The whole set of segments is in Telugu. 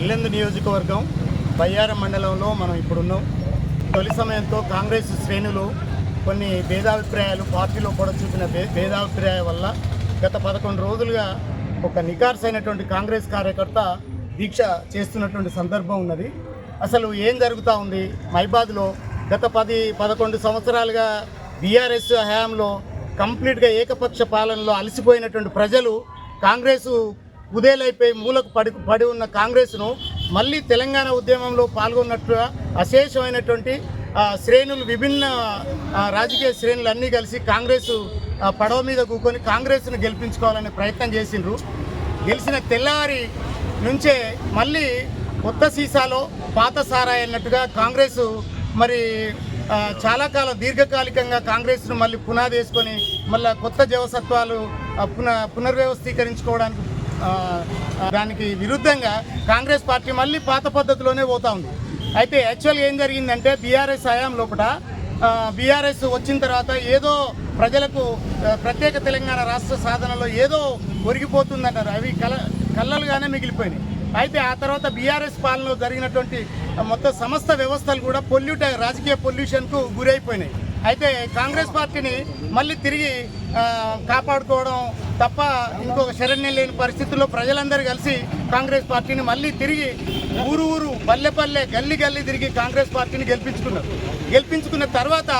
ఇల్లెందు నియోజకవర్గం బయ్యారం మండలంలో మనం ఇప్పుడున్నాం. తొలి సమయంతో కాంగ్రెస్ శ్రేణులు కొన్ని భేదాభిప్రాయాలు పార్టీలో కూడా చూపిన భేదాభిప్రాయాల వల్ల గత పదకొండు రోజులుగా ఒక నికార్సైనటువంటి కాంగ్రెస్ కార్యకర్త దీక్ష చేస్తున్నటువంటి సందర్భం ఉన్నది. అసలు ఏం జరుగుతూ ఉంది? మైబాద్లో గత పది పదకొండు సంవత్సరాలుగా బీఆర్ఎస్ హయాంలో కంప్లీట్గా ఏకపక్ష పాలనలో అలసిపోయినటువంటి ప్రజలు కాంగ్రెసు కుదేలైపోయి మూలకు పడి పడి ఉన్న కాంగ్రెస్ను మళ్ళీ తెలంగాణ ఉద్యమంలో పాల్గొన్నట్టుగా అశేషమైనటువంటి శ్రేణులు విభిన్న రాజకీయ శ్రేణులు అన్నీ కలిసి కాంగ్రెస్ పడవ మీద కూకొని కాంగ్రెస్ను గెలిపించుకోవాలనే ప్రయత్నం చేసిండ్రు. గెలిచిన తెల్లవారి నుంచే మళ్ళీ కొత్త సీసాలో పాత సారాయి అన్నట్టుగా కాంగ్రెస్ మరి చాలా కాలం దీర్ఘకాలికంగా కాంగ్రెస్ను మళ్ళీ పునాది వేసుకొని మళ్ళీ కొత్త జీవసత్వాలు పున పునర్వ్యవస్థీకరించుకోవడానికి దానికి విరుద్ధంగా కాంగ్రెస్ పార్టీ మళ్ళీ పాత పద్ధతిలోనే పోతా ఉంది. అయితే యాక్చువల్గా ఏం జరిగిందంటే బీఆర్ఎస్ హయాం లోపల బీఆర్ఎస్ వచ్చిన తర్వాత ఏదో ప్రజలకు ప్రత్యేక తెలంగాణ రాష్ట్ర సాధనలో ఏదో ఒరిగిపోతుందంటారు అవి కల కళ్ళలుగానే మిగిలిపోయినాయి. అయితే ఆ తర్వాత బీఆర్ఎస్ పాలనలో జరిగినటువంటి మొత్తం సమస్త వ్యవస్థలు కూడా పొల్యూట్ రాజకీయ పొల్యూషన్కు గురైపోయినాయి. అయితే కాంగ్రెస్ పార్టీని మళ్ళీ తిరిగి కాపాడుకోవడం తప్ప ఇంకొక శరణ్యం లేని పరిస్థితుల్లో ప్రజలందరూ కలిసి కాంగ్రెస్ పార్టీని మళ్ళీ తిరిగి ఊరు ఊరు పల్లె పల్లె గల్లీ గల్లీ తిరిగి కాంగ్రెస్ పార్టీని గెలిపించుకున్నారు. గెలిపించుకున్న తర్వాత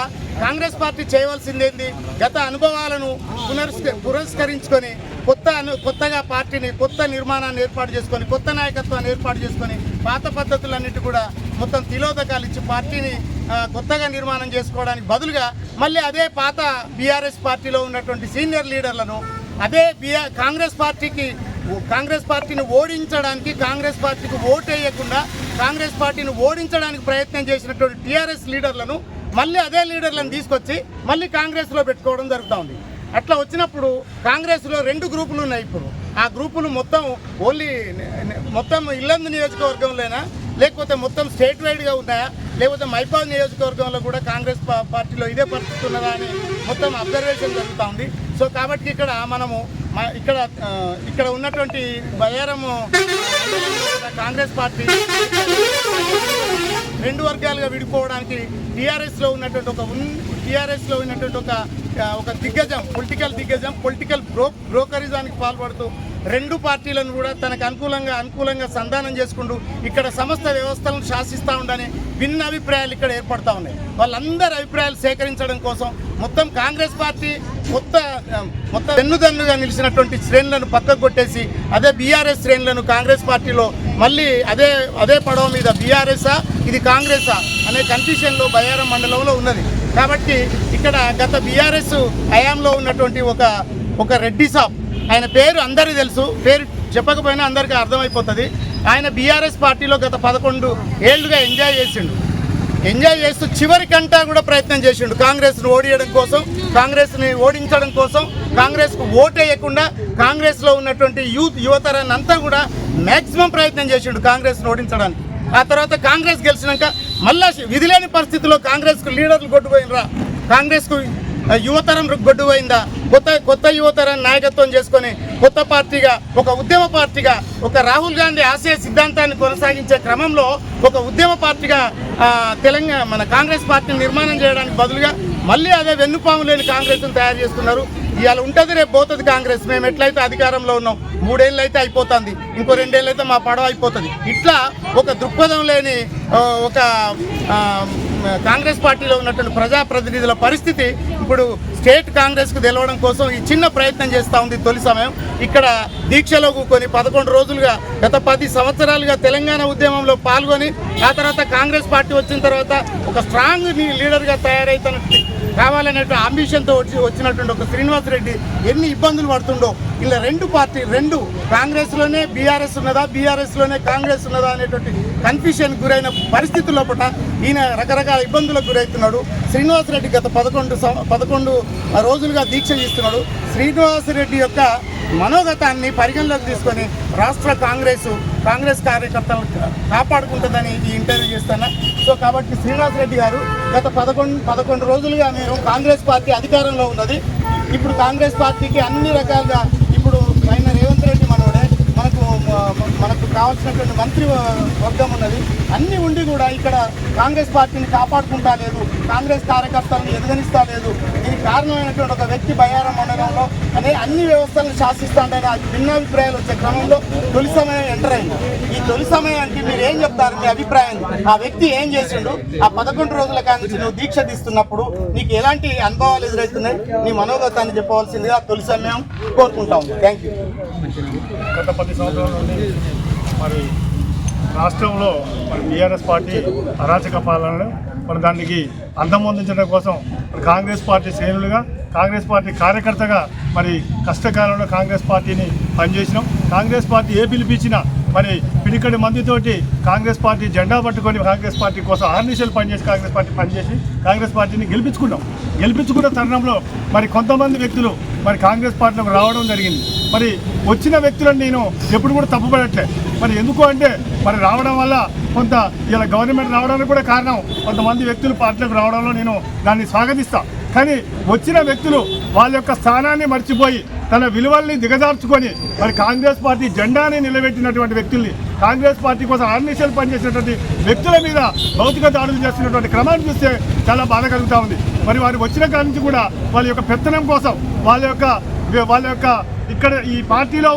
కాంగ్రెస్ పార్టీ చేయవలసిందేంది? గత అనుభవాలను పునరుస్క పురస్కరించుకొని కొత్త కొత్తగా పార్టీని కొత్త నిర్మాణాన్ని ఏర్పాటు చేసుకొని కొత్త నాయకత్వాన్ని ఏర్పాటు చేసుకొని పాత పద్ధతులన్నిటి కూడా మొత్తం తిలోదకాలు ఇచ్చి పార్టీని కొత్తగా నిర్మాణం చేసుకోవడానికి బదులుగా మళ్ళీ అదే పాత బీఆర్ఎస్ పార్టీలో ఉన్నటువంటి సీనియర్ లీడర్లను అదే బీఆర్ కాంగ్రెస్ పార్టీకి కాంగ్రెస్ పార్టీని ఓడించడానికి కాంగ్రెస్ పార్టీకి ఓటు వేయకుండా కాంగ్రెస్ పార్టీని ఓడించడానికి ప్రయత్నం చేసినటువంటి టీఆర్ఎస్ లీడర్లను మళ్ళీ అదే లీడర్లను తీసుకొచ్చి మళ్ళీ కాంగ్రెస్లో పెట్టుకోవడం జరుగుతూ ఉంది. అట్లా వచ్చినప్పుడు కాంగ్రెస్లో రెండు గ్రూపులు ఉన్నాయి ఇప్పుడు. ఆ గ్రూపులు మొత్తం ఓన్లీ మొత్తం ఇల్లందు నియోజకవర్గంలోనా? లేకపోతే మొత్తం స్టేట్ వైడ్గా ఉన్నాయా? లేకపోతే మైపాల్ నియోజకవర్గంలో కూడా కాంగ్రెస్ పార్టీలో ఇదే పరిస్థితి ఉన్నదా అని మొత్తం అబ్జర్వేషన్ జరుగుతూ ఉంది. సో కాబట్టి ఇక్కడ మనము ఇక్కడ ఇక్కడ ఉన్నటువంటి బయారము కాంగ్రెస్ పార్టీ రెండు వర్గాలుగా విడిపోవడానికి టీఆర్ఎస్లో ఉన్నటువంటి ఒక టీఆర్ఎస్లో ఉన్నటువంటి ఒక ఒక దిగ్గజం పొలిటికల్ దిగ్గజం పొలిటికల్ బ్రో బ్రోకరిజానికి పాల్పడుతూ రెండు పార్టీలను కూడా తనకు అనుకూలంగా అనుకూలంగా సంధానం చేసుకుంటూ ఇక్కడ సమస్త వ్యవస్థలను శాసిస్తూ ఉండని భిన్న అభిప్రాయాలు ఇక్కడ ఏర్పడతా ఉన్నాయి. వాళ్ళందరి అభిప్రాయాలు సేకరించడం కోసం మొత్తం కాంగ్రెస్ పార్టీ కొత్త మొత్తం వెన్నుదన్నుగా నిలిచినటువంటి శ్రేణులను పక్కకు కొట్టేసి అదే బీఆర్ఎస్ శ్రేణులను కాంగ్రెస్ పార్టీలో మళ్ళీ అదే అదే పడవ మీద బీఆర్ఎస్ఆ ఇది కాంగ్రెసా అనే కన్ఫ్యూషన్లో బయారం మండలంలో ఉన్నది. కాబట్టి ఇక్కడ గత బీఆర్ఎస్ హయాంలో ఉన్నటువంటి ఒక ఒక రెడ్డి సాబ్ ఆయన పేరు అందరికీ తెలుసు పేరు చెప్పకపోయినా అందరికీ అర్థమైపోతుంది. ఆయన బీఆర్ఎస్ పార్టీలో గత పదకొండు ఏళ్ళుగా ఎంజాయ్ చేసిండు. ఎంజాయ్ చేస్తూ చివరికంటా కూడా ప్రయత్నం చేసిండు. కాంగ్రెస్ను ఓడియడం కోసం కాంగ్రెస్ని ఓడించడం కోసం కాంగ్రెస్కు ఓటేయకుండా కాంగ్రెస్లో ఉన్నటువంటి యూత్ యువతరాన్ని అంతా కూడా మ్యాక్సిమం ప్రయత్నం చేసిండు కాంగ్రెస్ను ఓడించడానికి. ఆ తర్వాత కాంగ్రెస్ గెలిచినాక మళ్ళా విధిలేని పరిస్థితిలో కాంగ్రెస్కు లీడర్లు కొట్టుపోయినరా కాంగ్రెస్కు యువతరం గొడ్డుపోయిందా కొత్త కొత్త యువతరం నాయకత్వం చేసుకొని కొత్త పార్టీగా ఒక ఉద్యమ పార్టీగా ఒక రాహుల్ గాంధీ ఆశయ సిద్ధాంతాన్ని కొనసాగించే క్రమంలో ఒక ఉద్యమ పార్టీగా తెలంగాణ మన కాంగ్రెస్ పార్టీని నిర్మాణం చేయడానికి బదులుగా మళ్ళీ అదే వెన్నుపాము లేని కాంగ్రెస్ను తయారు చేస్తున్నారు. ఇవాళ ఉంటుంది రేపు పోతుంది కాంగ్రెస్. మేము ఎట్లయితే అధికారంలో ఉన్నాం మూడేళ్ళు అయితే అయిపోతుంది. ఇంకో రెండేళ్ళు అయితే మా పడవ అయిపోతుంది. ఇట్లా ఒక దృక్పథం లేని ఒక కాంగ్రెస్ పార్టీలో ఉన్నటువంటి ప్రజాప్రతినిధుల పరిస్థితి ఇప్పుడు స్టేట్ కాంగ్రెస్కు తెలవడం కోసం ఈ చిన్న ప్రయత్నం చేస్తూ ఉంది తొలి సమయం. ఇక్కడ దీక్షలో కూకొని పదకొండు రోజులుగా గత పది సంవత్సరాలుగా తెలంగాణ ఉద్యమంలో పాల్గొని ఆ తర్వాత కాంగ్రెస్ పార్టీ వచ్చిన తర్వాత ఒక స్ట్రాంగ్ లీడర్గా తయారైతున్నట్టు కావాలనేటువంటి అంబిషన్తో వచ్చి వచ్చినటువంటి ఒక శ్రీనివాస్ రెడ్డి ఎన్ని ఇబ్బందులు పడుతుండో. ఇలా రెండు పార్టీ రెండు కాంగ్రెస్లోనే బీఆర్ఎస్ ఉన్నదా బీఆర్ఎస్లోనే కాంగ్రెస్ ఉన్నదా అనేటువంటి కన్ఫ్యూషన్ గురైన పరిస్థితుల లోపల ఈయన రకరకాల ఇబ్బందులకు గురవుతున్నాడు శ్రీనివాస్ రెడ్డి గత పదకొండు సం- పదకొండు రోజులుగా దీక్ష చేస్తున్నాడు. శ్రీనివాస్ రెడ్డి యొక్క మనోగతాన్ని పరిగణలోకి తీసుకొని రాష్ట్ర కాంగ్రెసు కాంగ్రెస్ కార్యకర్తలు కాపాడుకుంటుందని ఈ ఇంటర్వ్యూ చేస్తాను సో కాబట్టి శ్రీనివాస్ రెడ్డి గారు గత పదకొండు పదకొండు రోజులుగా నేను కాంగ్రెస్ పార్టీ అధికారంలో ఉన్నది. ఇప్పుడు కాంగ్రెస్ పార్టీకి అన్ని రకాలుగా ఇప్పుడు ఆయన రేవంత్ రెడ్డి మనోడే మనకు కావాల్సినటువంటి మంత్రి వర్గం ఉన్నది. అన్ని ఉండి కూడా ఇక్కడ కాంగ్రెస్ పార్టీని కాపాడుకుంటా లేదు. కాంగ్రెస్ కార్యకర్తలను ఎదుగనిస్తా లేదు. దీనికి కారణమైనటువంటి ఒక వ్యక్తి బయారం మండలంలో అనే అన్ని వ్యవస్థలను శాసిస్తాడని ఆ భిన్నాభిప్రాయాలు వచ్చే క్రమంలో తొలి సమయం ఎంటర్ అయింది. ఈ తొలి సమయానికి మీరు ఏం చెప్తారు? మీ అభిప్రాయం ఆ వ్యక్తి ఏం చేసిండు? ఆ పదకొండు రోజుల కాడి నువ్వు దీక్ష తీస్తున్నప్పుడు నీకు ఎలాంటి అనుభవాలు ఎదురవుతున్నాయి నీ మనోగతాన్ని చెప్పవలసిందిగా తొలి సమయం కోరుకుంటాం థ్యాంక్ యూ గత పది సంవత్సరాల నుండి మరి రాష్ట్రంలో మరి బీఆర్ఎస్ పార్టీ అరాచక పాలనను మరి దానికి అందమొందించడం కోసం మరి కాంగ్రెస్ పార్టీ శ్రేణులుగా కాంగ్రెస్ పార్టీ కార్యకర్తగా మరి కష్టకాలంలో కాంగ్రెస్ పార్టీని పనిచేసినాం. కాంగ్రెస్ పార్టీ ఏ పిలిపించినా మరి పిడికడి మందితోటి కాంగ్రెస్ పార్టీ జెండా పట్టుకొని కాంగ్రెస్ పార్టీ కోసం ఆర్నిషలు పనిచేసి కాంగ్రెస్ పార్టీ పనిచేసి కాంగ్రెస్ పార్టీని గెలిపించుకున్నాం. గెలిపించుకున్న తరుణంలో మరి కొంతమంది వ్యక్తులు మరి కాంగ్రెస్ పార్టీలోకి రావడం జరిగింది. మరి వచ్చిన వ్యక్తులను నేను ఎప్పుడు కూడా తప్పుపడట్లే. మరి ఎందుకు అంటే మరి రావడం వల్ల కొంత ఇలా గవర్నమెంట్ రావడానికి కూడా కారణం కొంతమంది వ్యక్తులు పార్టీలకు రావడంలో నేను దాన్ని స్వాగతిస్తాను కానీ వచ్చిన వ్యక్తులు వాళ్ళ యొక్క స్థానాన్ని మర్చిపోయి తన విలువల్ని దిగజార్చుకొని మరి కాంగ్రెస్ పార్టీ జెండాని నిలబెట్టినటువంటి వ్యక్తుల్ని కాంగ్రెస్ పార్టీ కోసం ఆర్నిషలు పనిచేసినటువంటి వ్యక్తుల మీద భౌతిక దాడులు చేస్తున్నటువంటి క్రమాన్ని చూస్తే చాలా బాధ కలుగుతూ ఉంది. మరి వారు వచ్చిన కాడి నుంచి కూడా వాళ్ళ యొక్క పెత్తనం కోసం వాళ్ళ యొక్క వాళ్ళ యొక్క ఇక్కడ ఈ పార్టీలో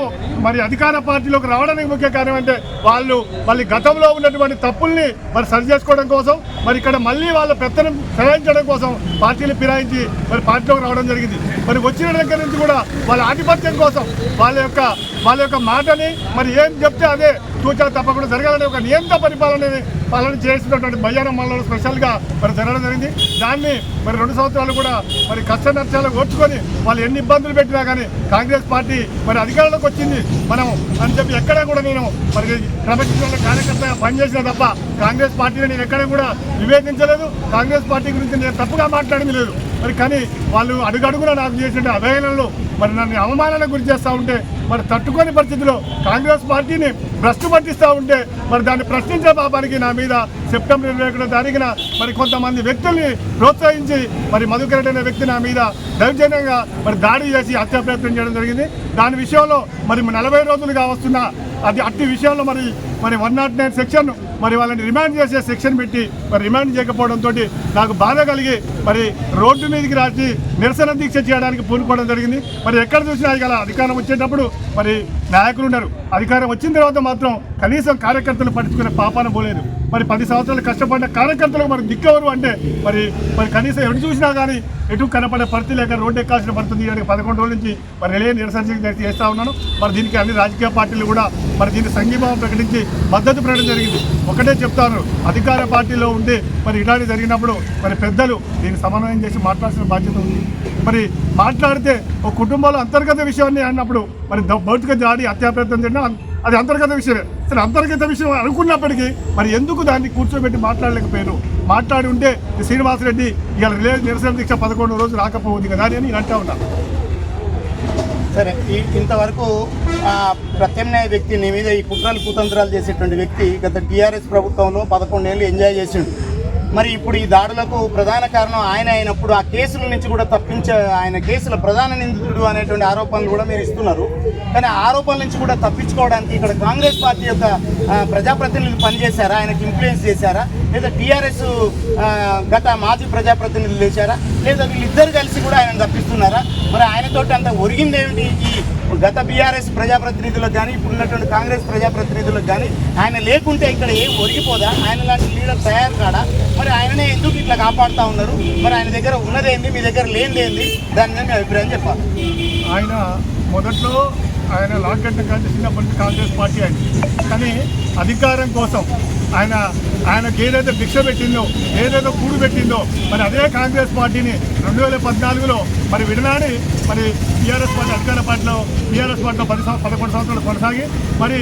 మరి అధికార పార్టీలోకి రావడానికి ముఖ్య కారణం అంటే వాళ్ళు మళ్ళీ గతంలో ఉన్నటువంటి తప్పుల్ని మరి సరి చేసుకోవడం కోసం మరి ఇక్కడ మళ్ళీ వాళ్ళ పెత్తనం ఫిరాయించడం కోసం పార్టీలు ఫిరాయించి మరి పార్టీలోకి రావడం జరిగింది. మరి వచ్చిన దగ్గర నుంచి కూడా వాళ్ళ ఆధిపత్యం కోసం వాళ్ళ యొక్క వాళ్ళ యొక్క మాటని మరి ఏం చెప్తే అదే తూచా తప్పకుండా జరగాలనే ఒక నియంత్ర పరిపాలన పాలన చేసినటువంటి బయ్యారం మండలంలో స్పెషల్గా మరి జరగడం జరిగింది. దాన్ని మరి రెండు సంవత్సరాలు కూడా మరి కష్ట నష్టాలు ఓడ్చుకొని వాళ్ళు ఎన్ని ఇబ్బందులు పెట్టినా కానీ కాంగ్రెస్ పార్టీ మరి అధికారంలోకి వచ్చింది. మనం అని చెప్పి ఎక్కడ కూడా నేను మరి క్రమశిక్షణ కార్యకర్తగా పనిచేసిన తప్ప కాంగ్రెస్ పార్టీని నేను ఎక్కడ కూడా వివేచించలేదు. కాంగ్రెస్ పార్టీ గురించి నేను తప్పుగా మాట్లాడింది లేదు. మరి కానీ వాళ్ళు అడుగడుగున నాకు చేసిన అవహేళనలు మరి నన్ను అవమానాలకు గురి చేస్తూ ఉంటే మరి తట్టుకోని పరిస్థితిలో కాంగ్రెస్ పార్టీని భ్రష్టు పట్టిస్తూ ఉంటే మరి దాన్ని ప్రశ్నించే పాపానికి నా మీద సెప్టెంబర్ ఇరవై ఒకటో తారీఖున మరి కొంతమంది వ్యక్తుల్ని ప్రోత్సహించి మరి మధుకరెడ్డి అనే వ్యక్తి నా మీద దౌర్జన్యంగా మరి దాడి చేసి హత్య ప్రయత్నం చేయడం జరిగింది. దాని విషయంలో మరి నలభై రోజులుగా వస్తున్న అది అట్టి విషయంలో మరి మరి వన్ నాట్ నైన్ సెక్షన్ మరి వాళ్ళని రిమాండ్ చేసే సెక్షన్ పెట్టి మరి రిమాండ్ చేయకపోవడంతో నాకు బాధ కలిగి మరి రోడ్డు మీదకి రాసి నిరసన దీక్ష చేయడానికి పూనుకోవడం జరిగింది. మరి ఎక్కడ చూసినా గల అధికారం వచ్చేటప్పుడు మరి నాయకులు ఉన్నారు. అధికారం వచ్చిన తర్వాత మాత్రం కనీసం కార్యకర్తలు పట్టించుకునే పాపాన పోలేదు. మరి పది సంవత్సరాలు కష్టపడిన కార్యకర్తలకు మరి దిక్కెవరు అంటే మరి మరి కనీసం ఎటు చూసినా కానీ ఎటు కనపడే పరిస్థితి లేక రోడ్డు ఎక్కాల్సిన పరిస్థితి ఇవాళ పదకొండు రోజుల నుంచి మరి రిలే నిరసన చేస్తూ చేస్తా ఉన్నాను. మరి దీనికి అన్ని రాజకీయ పార్టీలు కూడా మరి దీన్ని సంఘీభావం ప్రకటించి మద్దతు ప్రకటన జరిగింది. ఒకటే చెప్తాను అధికార పార్టీలో ఉండి మరి ఇలాంటి జరిగినప్పుడు మరి పెద్దలు దీన్ని సమన్వయం చేసి మాట్లాడాల్సిన బాధ్యత ఉంది. మరి మాట్లాడితే ఒక కుటుంబంలో అంతర్గత విషయాన్ని అన్నప్పుడు మరి భౌతిక దాడి హత్యాప్రయత్నం చేయడం అది అంతర్గత విషయమే. సరే అంతర్గత విషయం అనుకున్నప్పటికీ మరి ఎందుకు దాన్ని కూర్చోబెట్టి మాట్లాడలేకపోయారు? మాట్లాడి ఉంటే శ్రీనివాసరెడ్డి ఇవాళ రిలే నిరసన దీక్ష పదకొండు రోజులు రాకపోవద్దు కదా అని నేను అంటా ఉన్నాను సరే ఇంతవరకు ఆ, ప్రత్యామ్నాయ వ్యక్తి నీ మీద ఈ కుట్రలు కుతంత్రాలు చేసేటువంటి వ్యక్తి గత టీఆర్ఎస్ ప్రభుత్వంలో పదకొండేళ్ళు ఎంజాయ్ చేసిండు. మరి ఇప్పుడు ఈ దాడులకు ప్రధాన కారణం ఆయన అయినప్పుడు ఆ కేసుల నుంచి కూడా తప్పించే ఆయన కేసుల ప్రధాన నిందితుడు అనేటువంటి ఆరోపణలు కూడా మీరు ఇస్తున్నారు. కానీ ఆరోపణల నుంచి కూడా తప్పించుకోవడానికి ఇక్కడ కాంగ్రెస్ పార్టీ యొక్క ప్రజాప్రతినిధులు పనిచేశారా? ఆయనకు ఇన్ఫ్లుయెన్స్ చేశారా? లేదా టీఆర్ఎస్ గత మాజీ ప్రజాప్రతినిధులు చేశారా లేదా వీళ్ళిద్దరు కలిసి కూడా ఆయన తప్పిస్తున్నారా? మరి ఆయనతోటి అంత ఒరిగింది ఏమిటి ఈ గత బీఆర్ఎస్ ప్రజాప్రతినిధులకు కానీ ఇప్పుడు ఉన్నటువంటి కాంగ్రెస్ ప్రజాప్రతినిధులకు కానీ ఆయన లేకుంటే ఇక్కడ ఏం ఒరిగిపోదా? ఆయన లాంటి లీడర్ తయారు కాడా? మరి ఆయననే ఎందుకు ఇట్లా కాపాడుతూ ఉన్నారు? మరి ఆయన దగ్గర ఉన్నదేంది? మీ దగ్గర లేనిదేంది? దాని మీద మీ అభిప్రాయం చెప్పాలి. ఆయన మొదట్లో ఆయన లాకెట్ కానీ చిన్నప్పటి కాంగ్రెస్ పార్టీ ఆయన. కానీ అధికారం కోసం ఆయన ఆయనకి ఏదైతే భిక్ష పెట్టిందో ఏదైతే కూడు పెట్టిందో మరి అదే కాంగ్రెస్ పార్టీని రెండు వేల పద్నాలుగులో మరి విడనాడి మరి టీఆర్ఎస్ పార్టీ అధికార పార్టీలో టీఆర్ఎస్ పార్టీలో పది సంవ- పదకొండు సంవత్సరాలు కొనసాగి మరి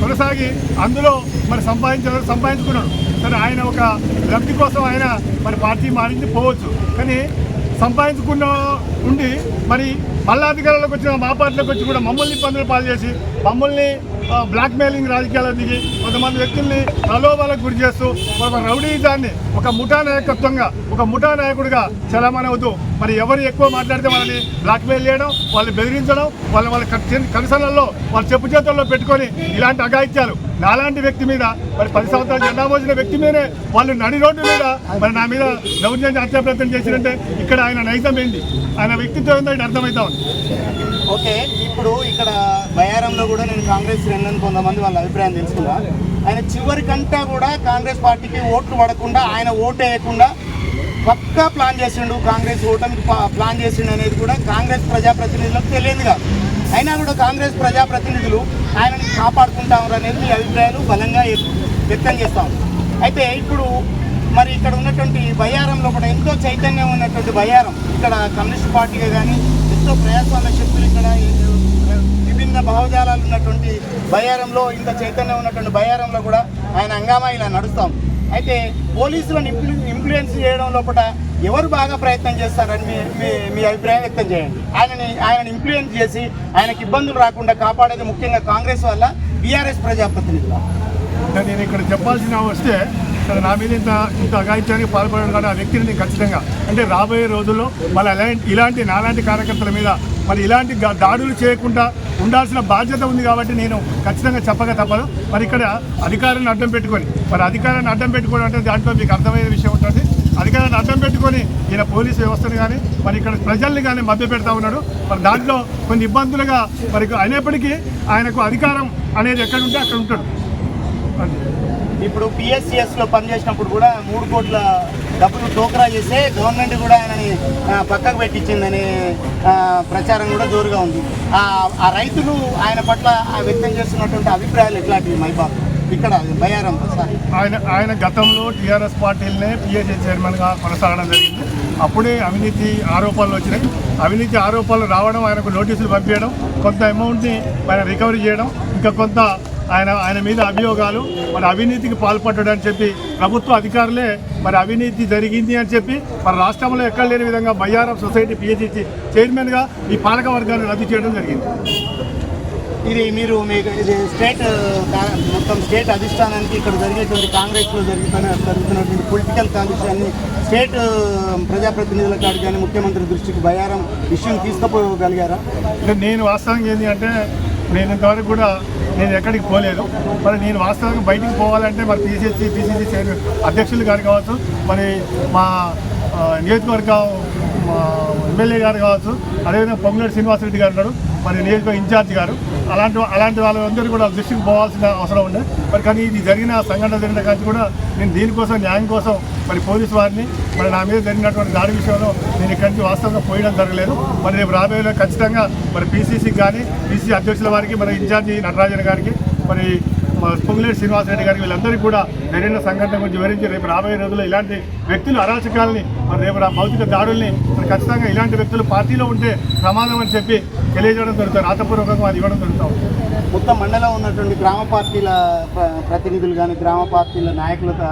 కొనసాగి అందులో మరి సంపాదించ సంపాదించుకున్నాడు. సరే ఆయన ఒక లబ్ధి కోసం ఆయన మరి పార్టీ మారించి పోవచ్చు. కానీ సంపాదించుకున్న ఉండి మరి మళ్ళా అధికారంలోకి వచ్చిన మా పార్టీలోకి వచ్చి కూడా మమ్మల్ని ఇబ్బందులు పాలు చేసి మమ్మల్ని బ్లాక్ మెయిలింగ్ రాజకీయాలు దిగి కొంతమంది వ్యక్తుల్ని ప్రలోభాలకు గురి చేస్తూ ఒక రౌడీజాన్ని ఒక ముఠా నాయకత్వంగా ఒక ముఠా నాయకుడిగా చలామణి అవుతూ మరి ఎవరు ఎక్కువ మాట్లాడితే వాళ్ళని బ్లాక్మెయిల్ చేయడం వాళ్ళని బెదిరించడం వాళ్ళ వాళ్ళ కమిషన్లలో వాళ్ళ చెప్పు చేతుల్లో పెట్టుకొని ఇలాంటి అఘాయిత్యాలు నాలాంటి వ్యక్తి మీద మరి పది సంవత్సరాలు జెండా మోసిన వ్యక్తి మీదే వాళ్ళు నడి రోడ్డు మీద మరి నా మీద దౌర్జన్య హత్యాప్రయత్నం చేసినట్టే ఇక్కడ ఆయన నైజం ఏంటి? ఆయన వ్యక్తిత్వం ఏందో అర్థమవుతా ఉంది. ఓకే ఇప్పుడు ఇక్కడ బయారంలో కూడా నేను కాంగ్రెస్ శ్రేణులను కొంతమంది వాళ్ళ అభిప్రాయం తెలుసుకున్నా ఆయన చివరికంటా కూడా కాంగ్రెస్ పార్టీకి ఓట్లు పడకుండా ఆయన ఓటు వేయకుండా పక్కా ప్లాన్ చేసిండు కాంగ్రెస్ ఓటమికి ప్లాన్ చేసిండు అనేది కూడా కాంగ్రెస్ ప్రజాప్రతినిధులకు తెలియదు కాదు అయినా కూడా కాంగ్రెస్ ప్రజాప్రతినిధులు ఆయనని కాపాడుకుంటామరు అనేది మీ అభిప్రాయాలు బలంగా వ్యక్తం చేస్తాం అయితే ఇప్పుడు మరి ఇక్కడ ఉన్నటువంటి బయ్యారంలో కూడా ఎంతో చైతన్యం ఉన్నటువంటి బయ్యారం ఇక్కడ కమ్యూనిస్ట్ పార్టీగా కానీ ఎంతో ప్రయాసాల శక్తులు ఇక్కడ విభిన్న భావజాలాలు ఉన్నటువంటి బయ్యారంలో ఇంత చైతన్యం ఉన్నటువంటి బయ్యారంలో కూడా ఆయన హంగామా ఇలా నడుస్తాం. అయితే పోలీసులను ఇంప్లూ ఇన్ఫ్లుయెన్స్ చేయడం లోపల ఎవరు బాగా ప్రయత్నం చేస్తారని మీ మీ మీ అభిప్రాయం వ్యక్తం చేయండి. ఆయనని ఆయనని ఇన్ఫ్లుయెన్స్ చేసి ఆయనకి ఇబ్బందులు రాకుండా కాపాడేది ముఖ్యంగా కాంగ్రెస్ వల్ల బీఆర్ఎస్ ప్రజాప్రతినిధులు. నేను ఇక్కడ చెప్పాల్సిన వస్తే నా మీద ఇంత ఇంత అఘాయిత్యానికి పాల్పడడం కానీ ఆ వ్యక్తిని నేను ఖచ్చితంగా అంటే రాబోయే రోజుల్లో మళ్ళీ ఇలాంటి నాలాంటి కార్యకర్తల మీద మరి ఇలాంటి దాడులు చేయకుండా ఉండాల్సిన బాధ్యత ఉంది కాబట్టి నేను ఖచ్చితంగా చెప్పక తప్పదు. మరి ఇక్కడ అధికారాన్ని అడ్డం పెట్టుకొని మరి అధికారాన్ని అడ్డం పెట్టుకోవడం అంటే దాంట్లో మీకు అర్థమయ్యే విషయం ఉంటుంది. అధికారాన్ని అడ్డం పెట్టుకొని ఈయన పోలీసు వ్యవస్థను కానీ మరి ఇక్కడ ప్రజల్ని కానీ మభ్య పెడతా ఉన్నాడు. మరి దాంట్లో కొన్ని ఇబ్బందులుగా మరి అయినప్పటికీ ఆయనకు అధికారం అనేది ఎక్కడ ఉంటే అక్కడ ఉంటాడు. ఇప్పుడు పిఎస్సిఎస్లో పనిచేసినప్పుడు కూడా మూడు కోట్ల డబ్బులు టోకరా చేసే గవర్నమెంట్ కూడా ఆయనని పక్కకు పెట్టించిందనే ప్రచారం కూడా జోరుగా ఉంది. ఆ రైతులు ఆయన పట్ల ఆ వ్యక్తం చేస్తున్నటువంటి అభిప్రాయాలు ఎట్లాంటివి మైబాబ్? ఇక్కడ బయారం ఆయన ఆయన గతంలో టీఆర్ఎస్ పార్టీలనే పిఏసీ చైర్మన్గా కొనసాగడం జరిగింది. అప్పుడే అవినీతి ఆరోపణలు వచ్చినాయి. అవినీతి ఆరోపణలు రావడం ఆయనకు నోటీసులు పంపించడం కొంత అమౌంట్ని ఆయన రికవరీ చేయడం ఇంకా కొంత ఆయన ఆయన మీద అభియోగాలు మరి అవినీతికి పాల్పడ్డాడు అని చెప్పి ప్రభుత్వ అధికారులే మరి అవినీతి జరిగింది అని చెప్పి మరి రాష్ట్రంలో ఎక్కడ లేని విధంగా బయ్యారం సొసైటీ పిహెచ్సి చైర్మన్గా ఈ పాలక వర్గాన్ని రద్దు చేయడం జరిగింది. ఇది మీరు మీకు ఇది స్టేట్ మొత్తం స్టేట్ అధిష్టానానికి ఇక్కడ జరిగేటువంటి కాంగ్రెస్లో జరుగుతున్న జరుగుతున్నటువంటి పొలిటికల్ కాంగ్రెస్ స్టేట్ ప్రజాప్రతినిధుల కాడు కానీ ముఖ్యమంత్రి దృష్టికి బయారం విషయం తీసుకుపోగలిగారా? నేను వాస్తవంగా ఏంటి అంటే నేను ఇంతవరకు కూడా నేను ఎక్కడికి పోలేదు. మరి నేను వాస్తవంగా బయటికి పోవాలంటే మరి పిసిసి పిసిసి చైర్మన్ అధ్యక్షులు గారు కావచ్చు మరి మా ఆ, నియోజకవర్గం మా ఎమ్మెల్యే గారు కావచ్చు అదేవిధంగా పొంగులేడు శ్రీనివాసరెడ్డి గారు ఉన్నాడు మరి నియోజకవర్గ ఇన్ఛార్జ్ గారు. అలాంటి అలాంటి వాళ్ళందరూ కూడా దృష్టికి పోవాల్సిన అవసరం ఉంది. మరి కానీ ఇది జరిగిన సంఘటన జరిగిన కానీ కూడా నేను దీనికోసం న్యాయం కోసం మరి పోలీసు వారిని మరి నా మీద జరిగినటువంటి దాడి విషయంలో నేను ఇక్కడి నుంచి వాస్తవంగా పోయడం జరగలేదు. మరి రేపు రాబోయేలో ఖచ్చితంగా మరి పీసీసీకి కానీ పీసీసీ అధ్యక్షుల వారికి మరి ఇన్ఛార్జి నటరాజన్ గారికి మరి మా పొంగులేటి శ్రీనివాసరెడ్డి గారికి వీళ్ళందరికీ కూడా జరిగిన సంఘటన గురించి వివరించి రేపు రాబోయే రోజుల్లో ఇలాంటి వ్యక్తులు అరాచకాలని మరి రేపు భౌతిక దాడుల్ని మరి ఖచ్చితంగా ఇలాంటి వ్యక్తులు పార్టీలో ఉంటే ప్రమాదం అని చెప్పి తెలియజేయడం జరుగుతుంది. రాతపూర్వకంగా అది ఇవ్వడం జరుగుతుంది మొత్తం మండలం ఉన్నటువంటి గ్రామ పార్టీల ప్రతినిధులు కానీ గ్రామ పార్టీల నాయకులతో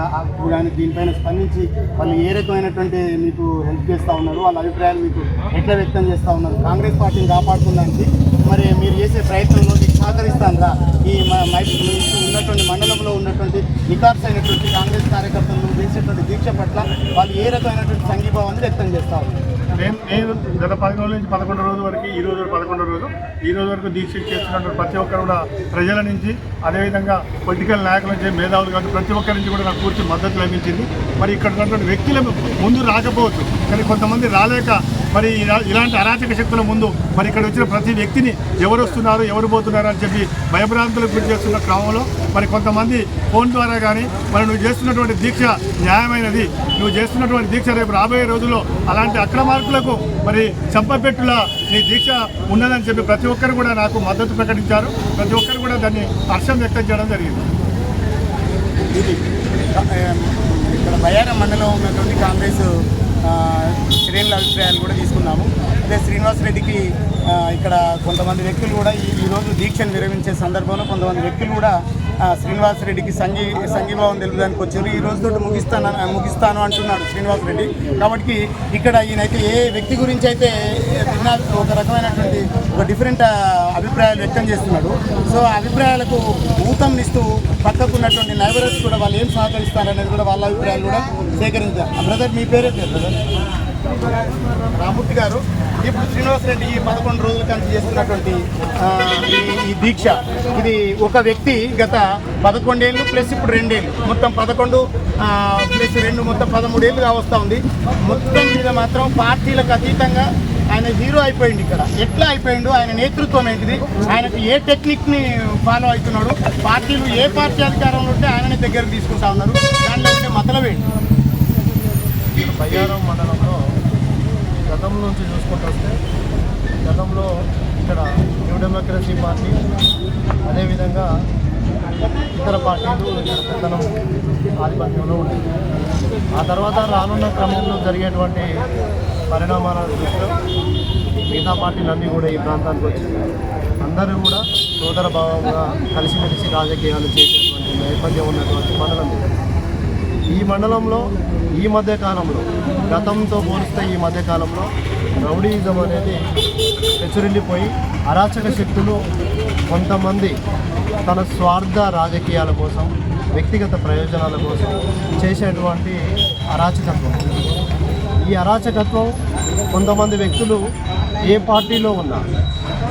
కానీ దీనిపైన స్పందించి వాళ్ళు ఏ రకమైనటువంటి మీకు హెల్ప్ చేస్తూ ఉన్నారు వాళ్ళ అభిప్రాయాలు మీకు ఎట్లా వ్యక్తం చేస్తూ ఉన్నారు కాంగ్రెస్ పార్టీని కాపాడుకోవడానికి మరి మీరు చేసే ప్రయత్నంలో మీకు సహకరిస్తానురా ఈ మ- ఉన్నటువంటి మండలంలో ఉన్నటువంటి నికార్స్ అయినటువంటి కాంగ్రెస్ కార్యకర్తలు చేసేటువంటి దీక్ష పట్ల వాళ్ళు ఏ రకమైనటువంటి సంఘీభావాన్ని వ్యక్తం చేస్తూ ఉన్నారు? నేను నేను గత పది రోజుల నుంచి పదకొండు రోజుల వరకు ఈ రోజు పదకొండు రోజు ఈ రోజు వరకు దీక్ష చేస్తున్నటువంటి ప్రతి ఒక్కరు కూడా ప్రజల నుంచి అదేవిధంగా పొలిటికల్ నాయకుల నుంచి మేధావులు కాబట్టి ప్రతి ఒక్కరి నుంచి కూడా నాకు పూర్తి మద్దతు లభించింది. మరి ఇక్కడ ఉన్నటువంటి వ్యక్తుల ముందు రాకపోవచ్చు కానీ కొంతమంది రాలేక మరి ఇలా- ఇలాంటి అరాచక శక్తుల ముందు మరి ఇక్కడ వచ్చిన ప్రతి వ్యక్తిని ఎవరు వస్తున్నారు ఎవరు పోతున్నారు అని చెప్పి భయభ్రాంతులకు గురి చేస్తున్న క్రమంలో మరి కొంతమంది ఫోన్ ద్వారా కానీ మరి నువ్వు చేస్తున్నటువంటి దీక్ష న్యాయమైనది నువ్వు చేస్తున్నటువంటి దీక్ష రేపు రాబోయే రోజుల్లో అలాంటి అక్రమార్కులకు మరి చంపపెట్టుల నీ దీక్ష ఉన్నదని చెప్పి ప్రతి ఒక్కరు కూడా నాకు మద్దతు ప్రకటించారు. ప్రతి ఒక్కరు కూడా దాన్ని హర్షం వ్యక్తం చేయడం జరిగింది. ఇది ఇక్కడ బయారం మండలం ఉన్నటువంటి కాంగ్రెస్ శ్రేణుల అభిప్రాయాలు కూడా తీసుకున్నాము. అదే శ్రీనివాసరెడ్డికి ఇక్కడ కొంతమంది వ్యక్తులు కూడా ఈ ఈరోజు దీక్షను విరమించే సందర్భంలో కొంతమంది వ్యక్తులు కూడా శ్రీనివాసరెడ్డికి శ్రీనివాస్ రెడ్డికి సంఘీ సంఘీభావం తెలుపడానికి వచ్చారు ఈ రోజుతో ముగిస్తాను ముగిస్తాను అంటున్నాడు శ్రీనివాస్ రెడ్డి. కాబట్టి ఇక్కడ ఈయనైతే ఏ వ్యక్తి గురించి అయితే ఒక రకమైనటువంటి ఒక డిఫరెంట్ అభిప్రాయాలు వ్యక్తం చేస్తున్నాడు. సో ఆ అభిప్రాయాలకు ఊతంనిస్తూ పక్కకు ఉన్నటువంటి నైబరర్స్ కూడా వాళ్ళు ఏం సహకరిస్తారనేది కూడా వాళ్ళ అభిప్రాయాలు కూడా సేకరించారు. బ్రదర్ మీ పేరే పేరు బ్రదర్? రామూర్తి గారు. ఇప్పుడు శ్రీనివాస్ రెడ్డి ఈ పదకొండు రోజుల కంచి చేస్తున్నటువంటి ఈ- దీక్ష ఇది ఒక వ్యక్తి గత పదకొండేళ్ళు ప్లస్ ఇప్పుడు రెండేళ్ళు. మొత్తం పదకొండు ప్లస్ రెండు మొత్తం పదమూడేళ్ళు వస్తూ ఉంది. మొత్తం మీద మాత్రం పార్టీలకు అతీతంగా ఆయన హీరో అయిపోయింది ఇక్కడ. ఎట్లా అయిపోయిండు? ఆయన నేతృత్వం ఏంటిది? ఆయనకు ఏ టెక్నిక్ని ఫాలో అవుతున్నాడు? పార్టీలు ఏ పార్టీ అధికారంలో ఉంటే ఆయనని దగ్గర తీసుకుంటా ఉన్నారు. దాంట్లో ఉంటే మతలవేంటి బయ్యారం మండలంలో గతం నుంచి చూసుకుంటూ వస్తే గతంలో ఇక్కడ న్యూ డెమోక్రసీ పార్టీ అదేవిధంగా ఇతర పార్టీలు ఇక్కడ ఆధిపత్యంలో ఉండేది ఆ తర్వాత రానున్న క్రమంలో జరిగేటువంటి పరిణామాల దృష్ట్యా మిగతా పార్టీలన్నీ కూడా ఈ ప్రాంతానికి వచ్చి అందరూ కూడా సోదర భావంగా కలిసిమెలిసి రాజకీయాలు చేసేటువంటి నేపథ్యం ఉన్నటువంటి మండలం ఇది. ఈ మండలంలో ఈ మధ్యకాలంలో గతంతో పోలిస్తే ఈ మధ్యకాలంలో రౌడీజం రౌడీయిజం అనేది పెచ్చురిల్లిపోయి అరాచక శక్తులు కొంతమంది తన స్వార్థ రాజకీయాల కోసం వ్యక్తిగత ప్రయోజనాల కోసం చేసేటువంటి అరాచకత్వం. ఈ అరాచకత్వం కొంతమంది వ్యక్తులు ఏ పార్టీలో ఉన్నా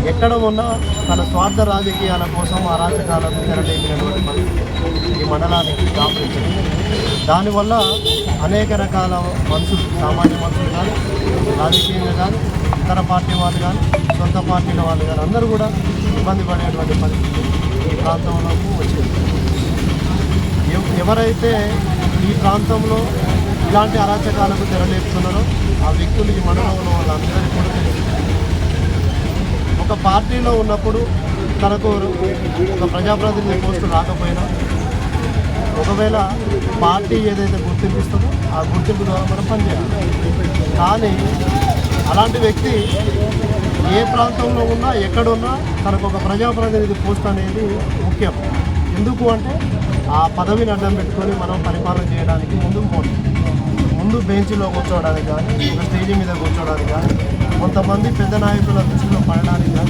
ఎక్కడ ఉన్నా తన స్వార్థ రాజకీయాల కోసం అరాచకాలకు తెరలేపినటువంటి పరిస్థితి ఈ మండలానికి దాపురించింది దానివల్ల అనేక రకాల మనుషులు సామాన్య మనుషులు కానీ రాజకీయంగా కానీ ఇతర పార్టీ వాళ్ళు కానీ సొంత పార్టీల వాళ్ళు కానీ అందరూ కూడా ఇబ్బంది పడేటువంటి పరిస్థితి ఈ ప్రాంతంలోకి వచ్చింది. ఎవరైతే ఈ ప్రాంతంలో ఇలాంటి అరాచకాలకు తెరలేపుతున్నారో ఆ వ్యక్తులు ఈ మండలంలో వాళ్ళందరికీ కూడా తెలుసు. ఒక పార్టీలో ఉన్నప్పుడు తనకు ఒక ప్రజాప్రతినిధి పోస్టు రాకపోయినా ఒకవేళ పార్టీ ఏదైతే గుర్తింపిస్తుందో ఆ గుర్తింపు ద్వారా మనం పనిచేయాలి. కానీ అలాంటి వ్యక్తి ఏ ప్రాంతంలో ఉన్నా ఎక్కడున్నా తనకు ఒక ప్రజాప్రతినిధి పోస్ట్ అనేది ముఖ్యం. ఎందుకు అంటే ఆ పదవిని అడ్డం పెట్టుకొని మనం పరిపాలన చేయడానికి ముందుకు పోతుంది ముందు బెంచ్లో కూర్చోవడానికి కానీ ఒక స్టేజ్ మీద కూర్చోవడానికి కానీ కొంతమంది పెద్ద నాయకుల దృష్టిలో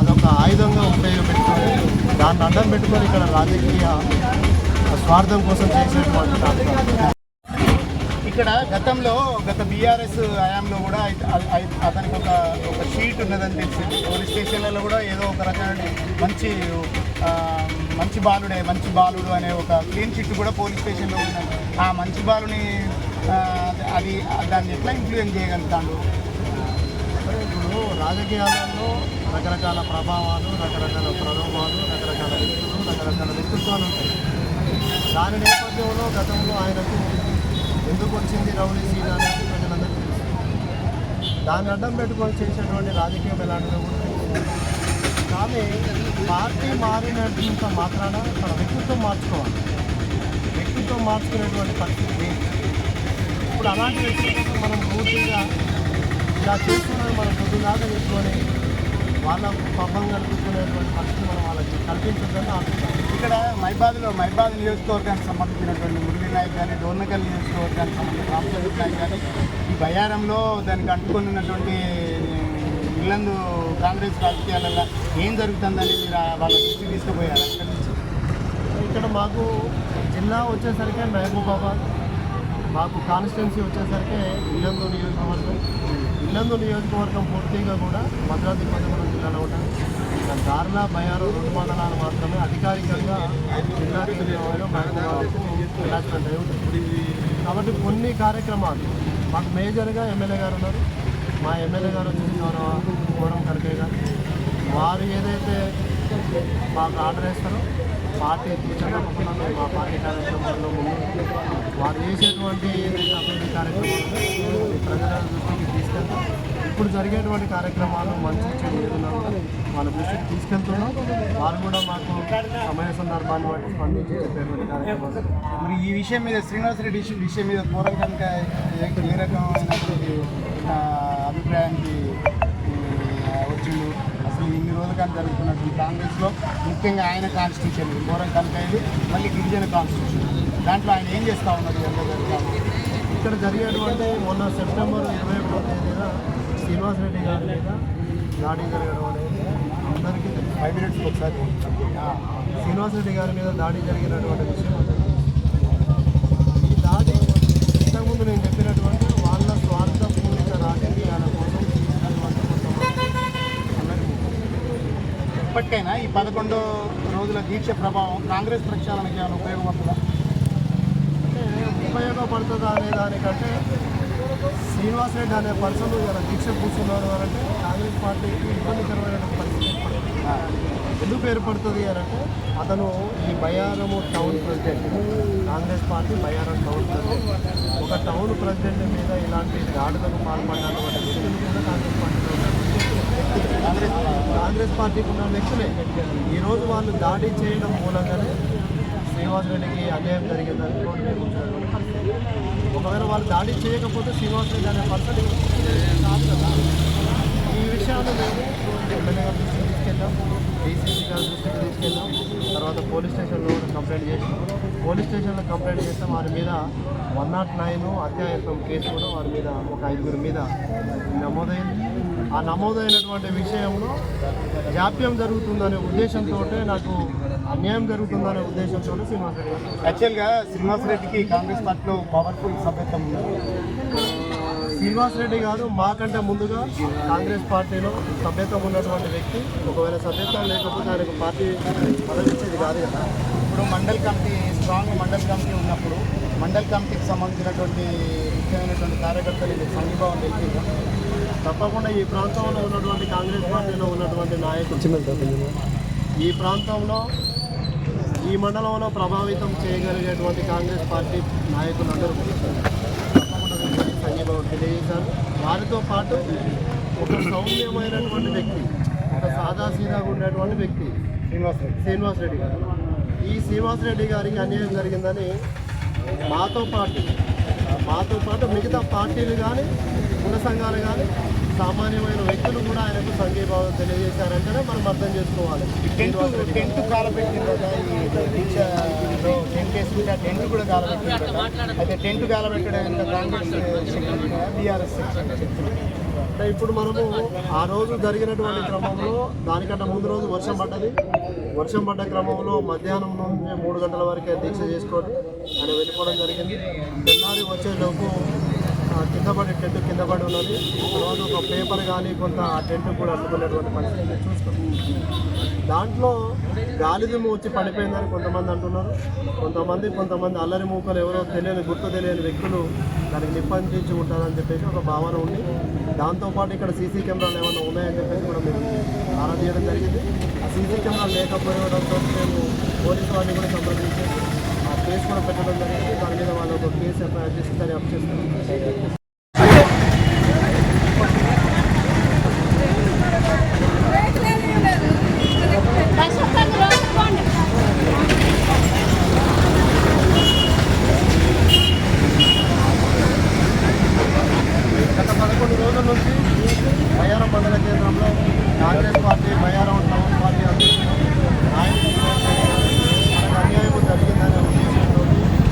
అదొక ఆయుధంగా ఉపయోగపెట్టుకొని దాన్ని అడ్డం పెట్టుకొని ఇక్కడ రాజకీయ స్వార్థం కోసం చేసేటువంటి ఇక్కడ గతంలో గత బీఆర్ఎస్ హయాంలో కూడా అతనికి ఒక ఒక షీట్ ఉన్నదని తెలిసింది. పోలీస్ స్టేషన్లలో కూడా ఏదో ఒక రకమైన మంచి మంచి బాలుడే మంచి బాలుడు అనే ఒక క్లీన్ షీట్ కూడా పోలీస్ స్టేషన్లో ఉన్నది. ఆ మంచి బాలుని అది దాన్ని ఎట్లా ఇన్ఫ్లుయెన్స్ చేయగలుగుతాడు? ఇప్పుడు రాజకీయాలలో రకరకాల ప్రభావాలు రకరకాల ప్రలోభాలు రకరకాల వ్యక్తులు రకరకాల వ్యక్తిత్వాలు ఉంటాయి. దాని నేపథ్యంలో గతంలో ఆయనకు ఎందుకు వచ్చింది రౌడీ సీన్ అనేది ప్రజలందరికీ తెలుసు. దాన్ని అడ్డం పెట్టుకొని చేసేటువంటి రాజకీయం ఎలాంటిదో కూడా కానీ పార్టీ మారినంత మాత్రాన తన వ్యక్తిత్వం మార్చుకోవాలి. వ్యక్తిత్వం మార్చుకునేటువంటి పరిస్థితి ఇప్పుడు అలాంటి వ్యక్తులతో మనం పూర్తిగా ఇలా చేసుకున్నది మనం పొద్దులాగా చేసుకొని వాళ్ళ పబ్బం కల్పించుకునేటువంటి పరిస్థితి మనం వాళ్ళకి కల్పించొద్దని ఆశిస్తాం ఇక్కడ మైబాద్లో మైబాద్ నియోజకవర్గానికి సంబంధించినటువంటి మురళీ నాయక్ కానీ డోర్నకల్ నియోజకవర్గానికి సంబంధించిన రామచంద్ర నాయక్ కానీ ఈ బయారంలో దానికి అంటుకొని ఉన్నటువంటి ఇల్లందు కాంగ్రెస్ రాజకీయాలలో ఏం జరుగుతుందని మీరు వాళ్ళ దృష్టికి తీసుకుపోయారు? అక్కడి నుంచి? ఇక్కడ మాకు జిల్లా వచ్చేసరికి మహబూబాబాద్ మాకు కాన్స్టిట్యున్సీ వచ్చేసరికి ఇల్లందు నియోజకవర్గం. ఇల్లందు నియోజకవర్గం పూర్తిగా కూడా భద్రాద్రి కొత్తగూడెం జిల్లాలో ఉంటుంది ఇంకా దార్లా బయారు రెండు మండలాలు మాత్రమే అధికారికంగా జిల్లా కేంద్రంలో అటాచ్మెంట్ అయి ఉంటుంది కాబట్టి కొన్ని కార్యక్రమాలు మాకు మేజర్గా ఎమ్మెల్యే గారు ఉన్నారు. మా ఎమ్మెల్యే గారు వచ్చేసి గౌరవ కోరం కనకయ్య గారు వారు ఏదైతే మాకు ఆర్డర్ వేస్తారో పార్టీ తప్పకుండా మా పార్టీ కార్యక్రమాల్లో ముందు వారు చేసేటువంటి అభివృద్ధి కార్యక్రమాలు ప్రజల కదా ఇప్పుడు జరిగేటువంటి కార్యక్రమాలు మంచి చెడు ఏదైనా కూడా వాళ్ళ దృష్టికి తీసుకెళ్తున్నాం. వారు కూడా మాకు సమయ సందర్భాన్ని బట్టి స్పందించి చెప్పేటువంటి కార్యక్రమాలు మరి ఈ విషయం మీద శ్రీనివాస రెడ్డి విషయం మీద పూర్వం కనుక ఏ ఏ రకమైనటువంటి అభిప్రాయానికి వచ్చిండు? అసలు ఇన్ని రోజులుగా జరుగుతున్నటువంటి కాంగ్రెస్లో ముఖ్యంగా ఆయన కాన్స్టిట్యూషన్ పూర్వం కనుక ఇది మళ్ళీ గిరిజన కాన్స్టిట్యూషన్ దాంట్లో ఆయన ఏం చేస్తూ ఉన్నారు ఇక్కడ జరిగేటువంటి మొన్న సెప్టెంబర్ ఇరవై ఒకటో తేదీన శ్రీనివాస్ రెడ్డి గారి మీద దాడి జరగడం అనేది అందరికీ తెలుసు. ఫైవ్ మినిట్స్కి ఒకసారి శ్రీనివాస్ రెడ్డి గారి మీద దాడి జరిగినటువంటి విషయం ఈ దాడి ఇంతకుముందు నేను చెప్పినటువంటి వాళ్ళ స్వార్థపూరిత రాజకీయాల కోసం చేసినటువంటి అందరికీ ఇప్పటికైనా ఈ పదకొండు రోజుల దీక్ష ప్రభావం కాంగ్రెస్ ప్రక్షాళనకి ఏమైనా ఉపయోగపడుతుందా? ఉపయోగపడుతుందా అనే దానికంటే శ్రీనివాస్ రెడ్డి అనే పర్సన్ ఇలా దీక్ష కూర్చున్నారు అని అంటే కాంగ్రెస్ పార్టీకి ఇబ్బందికరమైన పరిస్థితి ఎందుకు ఏర్పడుతుంది అని అంటే అతను ఈ Bayaram town president Congress party Bayaram town president. ఒక టౌన్ ప్రెసిడెంట్ మీద ఇలాంటి దాడులకు పాల్పడినటువంటి వ్యక్తులు కూడా కాంగ్రెస్ పార్టీలో కాంగ్రెస్ కాంగ్రెస్ పార్టీకి ఉన్న వ్యక్తులే. ఈరోజు వాళ్ళు దాడి చేయడం మూలంగానే శ్రీనివాస్ రెడ్డికి అన్యాయం జరిగిందని కోర్టు ఒకవేళ వాళ్ళు దాడి చేయకపోతే శ్రీనివాస్ రెడ్డి అనే పర్సన్ కాదు కదా. ఈ విషయాన్ని మేము ఎమ్మెల్యే గారి దృష్టికి తీసుకెళ్ళాం. డీసీసీ గారి దృష్టికి తీసుకెళ్ళాం. తర్వాత పోలీస్ స్టేషన్లో కంప్లైంట్ చేసాం పోలీస్ స్టేషన్లో కంప్లైంట్ చేస్తాం వారి మీద వన్ నాట్ నైన్ అత్యాయత్నం కేసు కూడా వారి మీద ఒక ఐదుగురి మీద నమోదైంది. ఆ నమోదైనటువంటి విషయంలో జాప్యం జరుగుతుందనే ఉద్దేశంతో నాకు అన్యాయం జరుగుతుందనే ఉద్దేశంతో శ్రీనివాసరెడ్డి గారు యాక్చువల్గా శ్రీనివాసరెడ్డికి కాంగ్రెస్ పార్టీలో పవర్ఫుల్ సభ్యత్వం శ్రీనివాస్ రెడ్డి గారు మాకంటే ముందుగా కాంగ్రెస్ పార్టీలో సభ్యత్వం ఉన్నటువంటి వ్యక్తి. ఒకవేళ సభ్యత్వం లేకపోతే ఆయనకు పార్టీ పదవి ఇచ్చేది కాదు కదా. ఇప్పుడు mandal committee strong mandal committee ఉన్నప్పుడు మండల్ కమిటీకి సంబంధించినటువంటి ముఖ్యమైనటువంటి కార్యకర్తలు సంఘీభావం తెలిపిందా? తప్పకుండా ఈ ప్రాంతంలో ఉన్నటువంటి కాంగ్రెస్ పార్టీలో ఉన్నటువంటి నాయకులు ఈ ప్రాంతంలో ఈ మండలంలో ప్రభావితం చేయగలిగేటువంటి కాంగ్రెస్ పార్టీ నాయకులందరూ సంఘీభావం తెలియజేశారు. వారితో పాటు ఒక సౌమ్యమైనటువంటి వ్యక్తి ఒక సాదాసీదాగా ఉండేటువంటి వ్యక్తి శ్రీనివాసరెడ్డి. శ్రీనివాస్ రెడ్డి గారు. ఈ శ్రీనివాస్ రెడ్డి గారికి అన్యాయం జరిగిందని మాతో పాటు మాతో పాటు మిగతా పార్టీలు కానీ కుల సంఘాలు కానీ సామాన్యమైన వ్యక్తులు కూడా ఆయనకు సంఘీభావం తెలియజేశారంటేనే మనం అర్థం చేసుకోవాలి. టెంట్. టెంట్ ఈ టెంట్ వేసుకుంటే ఆ టెంట్ కూడా కాలబెట్టిందట అయితే టెంట్ కాలబెట్టడం కాంగ్రెస్ బీఆర్ఎస్ అంటే ఇప్పుడు మనము ఆ రోజు జరిగినటువంటి క్రమంలో దానికంటే ముందు రోజు వర్షం పడ్డది. వర్షం పడ్డ క్రమంలో మధ్యాహ్నం నుంచి మూడు గంటల వరకే దీక్ష చేసుకొని ఆయన వెళ్ళిపోవడం జరిగింది. తెల్లారి వచ్చేలోపు కింద పడి టెంట్ కింద పడి ఉన్నది. తర్వాత ఒక పేపర్ కానీ కొంత ఆ టెంట్ కూడా అడ్డుకునేటువంటి పరిస్థితి చూస్తాం దాంట్లో గాలి దుమ్ము వచ్చి పడిపోయిందని కొంతమంది అంటున్నారు. కొంతమంది కొంతమంది అల్లరి మూకలు ఎవరో తెలియని గుర్తు తెలియని వ్యక్తులు దానికి నిప్పంటించి ఉంటారని చెప్పేసి ఒక భావన ఉంది. దాంతోపాటు ఇక్కడ సీసీ కెమెరాలు ఏమైనా ఉన్నాయని చెప్పేసి కూడా మేము ఆరా తీయడం జరిగింది. ఆ సీసీ కెమెరాలు లేకపోవడంతో మేము పోలీసు వారిని కూడా సంప్రదించి కేసు కూడా పెట్టడం జరిగింది దాని మీద వాళ్ళు ఒక కేసు ఎఫ్ఐఆర్ చేసి దాన్ని అప్ చేస్తారు గత పదకొండు రోజుల నుంచి బయ్యారం మండల కేంద్రంలో Congress party Bayyaram town party అధ్యక్షులు నాయకులు మనకు అన్యాయం జరిగిందనే ఉద్దేశంతో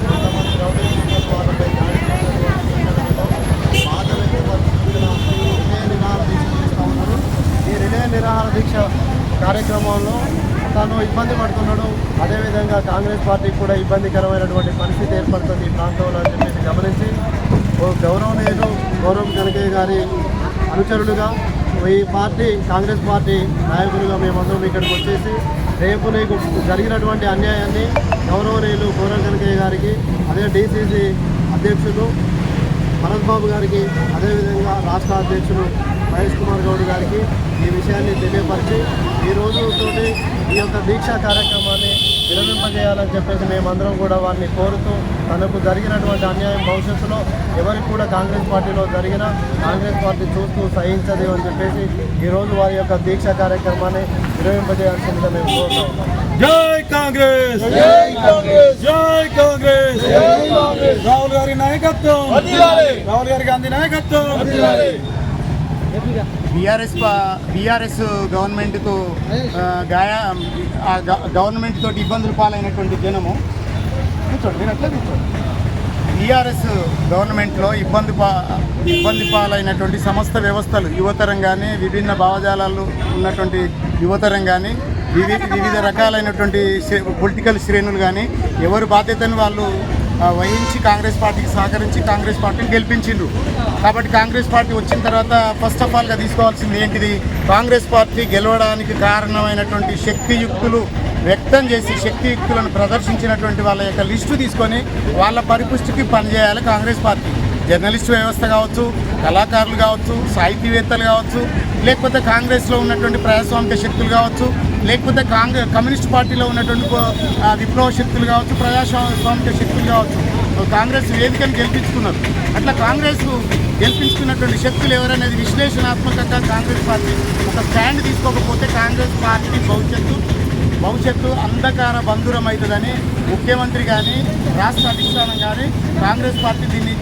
కొంతమంది రౌడీ షీటర్లు వాళ్ళపై దాడి చేసినటువంటి సంఘటనలో పాత వ్యక్తుల రిలే నిరాహార దీక్ష చేస్తూ ఉన్నారు ఈ రిలే నిరాహార దీక్ష కార్యక్రమంలో తాను ఇబ్బంది పడుతున్నాడు అదేవిధంగా కాంగ్రెస్ పార్టీకి కూడా ఇబ్బందికరమైనటువంటి పరిస్థితి ఏర్పడుతుంది ఈ ప్రాంతంలో అని చెప్పేసి గమనించి ఓ గౌరవనీయులు గౌరవ్ కనకయ్య గారి అనుచరులుగా ఈ పార్టీ కాంగ్రెస్ పార్టీ నాయకులుగా మేమందరం ఇక్కడికి వచ్చేసి రేపు నీకు జరిగినటువంటి అన్యాయాన్ని గౌరవనీయులు గౌరవ కనకయ్య గారికి అదే డీసీసీ అధ్యక్షులు భరత్ బాబు గారికి అదేవిధంగా రాష్ట్ర అధ్యక్షులు మహేష్ కుమార్ గౌడ్ గారికి ఈ విషయాన్ని తెలియపరిచి ఈ రోజుతోటి ఈ యొక్క దీక్షా కార్యక్రమాన్ని విరమింపజేయాలని చెప్పేసి మేమందరం కూడా వారిని కోరుతూ తనకు జరిగినటువంటి అన్యాయం భవిష్యత్తులో ఎవరికి కూడా కాంగ్రెస్ పార్టీలో జరిగిన కాంగ్రెస్ పార్టీ చూస్తూ సహించదు అని చెప్పేసి ఈరోజు వారి యొక్క దీక్షా కార్యక్రమాన్ని విరమింపజేయాల్సిందిగా మేము కోరుతా జై కాంగ్రెస్! జై కాంగ్రెస్! జై కాంగ్రెస్! రాహుల్ గారి నాయకత్వం! రాహుల్ గారి గాంధీ నాయకత్వం! బీఆర్ఎస్ బీఆర్ఎస్ గవర్నమెంట్కు గాయా గాయ గవర్నమెంట్ తోటి ఇబ్బందులు పాలైనటువంటి జనము. కూర్చోండి మీరు అట్లా కూర్చోండి. బీఆర్ఎస్ గవర్నమెంట్లో ఇబ్బంది పా ఇబ్బంది పాలైనటువంటి సమస్త వ్యవస్థలు యువతరం కానీ విభిన్న భావజాలాలు ఉన్నటువంటి యువతరం కానీ వివి వివిధ రకాలైనటువంటి శ్రే- పొలిటికల్ శ్రేణులు కానీ ఎవరు బాధ్యతను వాళ్ళు వహించి కాంగ్రెస్ పార్టీకి సహకరించి కాంగ్రెస్ పార్టీని గెలిపించిండ్రు. కాబట్టి కాంగ్రెస్ పార్టీ వచ్చిన తర్వాత ఫస్ట్ ఆఫ్ ఆల్గా తీసుకోవాల్సింది ఏంటిది? కాంగ్రెస్ పార్టీ గెలవడానికి కారణమైనటువంటి శక్తియుక్తులు వ్యక్తం చేసి శక్తియుక్తులను ప్రదర్శించినటువంటి వాళ్ళ యొక్క లిస్టు తీసుకొని వాళ్ళ పరిపుష్టికి పనిచేయాలి కాంగ్రెస్ పార్టీ. జర్నలిస్టు వ్యవస్థ కావచ్చు కళాకారులు కావచ్చు సాహితీవేత్తలు కావచ్చు లేకపోతే కాంగ్రెస్లో ఉన్నటువంటి ప్రజాస్వామిక శక్తులు కావచ్చు లేకపోతే కాంగ్రెస్ కమ్యూనిస్ట్ పార్టీలో ఉన్నటువంటి విప్లవ శక్తులు కావచ్చు ప్రజాస్వామిక శక్తులు కావచ్చు కాంగ్రెస్ వేదికను గెలిపించుకున్నారు. అట్లా కాంగ్రెస్ గెలిపించుకున్నటువంటి శక్తులు ఎవరనేది విశ్లేషణాత్మకంగా కాంగ్రెస్ పార్టీ ఒక స్టాండ్ తీసుకోకపోతే కాంగ్రెస్ పార్టీ భవిష్యత్తు భవిష్యత్తు అంధకార బంధురం అవుతుందని ముఖ్యమంత్రి కానీ రాష్ట్ర అధిష్టానం కానీ కాంగ్రెస్ పార్టీ దీన్ని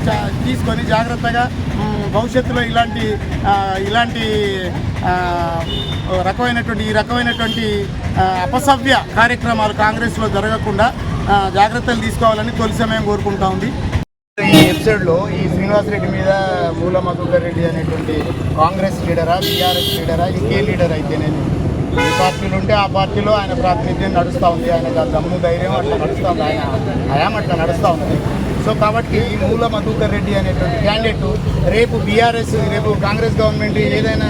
తీసుకొని జాగ్రత్తగా భవిష్యత్తులో ఇలాంటి ఇలాంటి రకమైనటువంటి ఈ రకమైనటువంటి అపసవ్య కార్యక్రమాలు కాంగ్రెస్లో జరగకుండా జాగ్రత్తలు తీసుకోవాలని తొలి సమయం కోరుకుంటా ఉంది. ఈ ఎపిసోడ్లో ఈ శ్రీనివాస్ రెడ్డి మీద మూల మధుకర్ రెడ్డి అనేటువంటి కాంగ్రెస్ లీడరా బీఆర్ఎస్ లీడరా ఇంకే లీడర్ అయితేనేమి ఏ పార్టీలు ఉంటే ఆ పార్టీలో ఆయన ప్రాతినిధ్యం నడుస్తూ ఉంది. ఆయన దమ్ము ధైర్యం అట్లా నడుస్తూ ఉంది. ఆయన హయాం అట్లా నడుస్తూ ఉంది. సో కాబట్టి ఈ మూల మధుకర్ రెడ్డి అనేటువంటి క్యాండిడేట్ రేపు బీఆర్ఎస్ రేపు కాంగ్రెస్ గవర్నమెంట్ ఏదైనా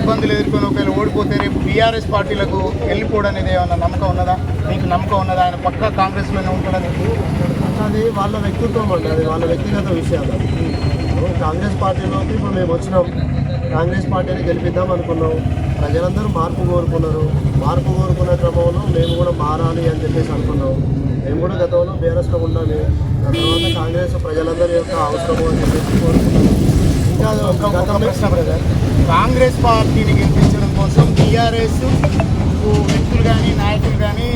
ఇబ్బందులు ఎదుర్కొని ఒకవేళ ఓడిపోతే రేపు బీఆర్ఎస్ పార్టీలకు వెళ్ళిపోవడం అనేది ఏమన్నా నమ్మకం ఉన్నదా? మీకు నమ్మకం ఉన్నదా? ఆయన పక్కా కాంగ్రెస్లోనే ఉంటాడని అది వాళ్ళ వ్యక్తిత్వం అండి అది వాళ్ళ వ్యక్తిగత విషయాలు. కాంగ్రెస్ పార్టీలోకి ఇప్పుడు మేము వచ్చినాం. కాంగ్రెస్ పార్టీని గెలిపిద్దాం అనుకున్నాం. ప్రజలందరూ మార్పు కోరుకున్నారు. మార్పు కోరుకున్న క్రమంలో మేము కూడా మారాలి అని చెప్పేసి అనుకున్నాం. మేము కూడా గతంలో బీఆర్ఎస్లో దాని తర్వాత కాంగ్రెస్ ప్రజలందరి యొక్క అవసరము అని చెప్పేసి కోరుకున్నాం ఇంకా ఒక ఒక గతంలో ప్రశ్న బ్రదర్ కాంగ్రెస్ పార్టీని గెలిపించడం కోసం బీఆర్ఎస్ వ్యక్తులు కానీ నాయకులు కానీ